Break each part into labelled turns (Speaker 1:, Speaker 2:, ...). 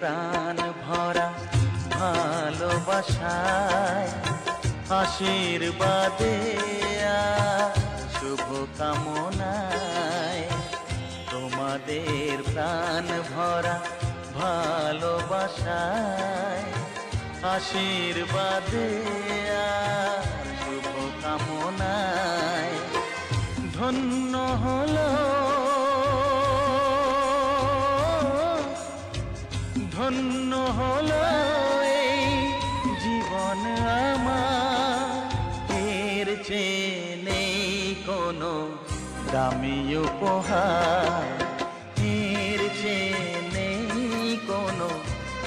Speaker 1: প্রাণ ভরা ভালোবাসায় আশীর্বাদে শুভ কামনায় তোমাদের প্রাণ ভরা ভালোবাসায় আশীর্বাদে শুভ কামনায় ধন্য হলো দামি উপহার নেই কোনো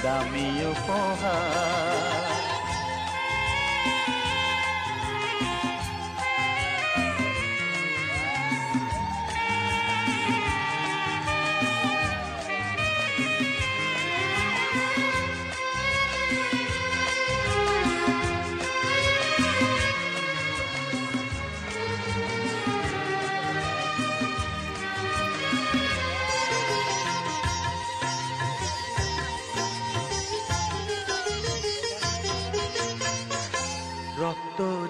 Speaker 1: দামি উপহার?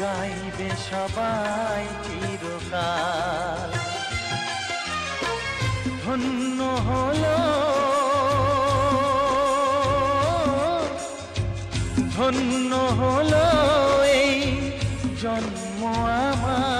Speaker 1: গাইবে সবাই চিরকাল। ধন্য হলো ধন্য হলো এই জন্ম আমার।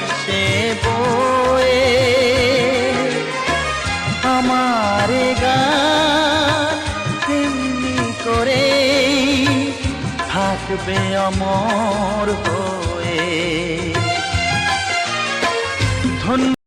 Speaker 1: থাকবে অমর হয়ে। ধন্য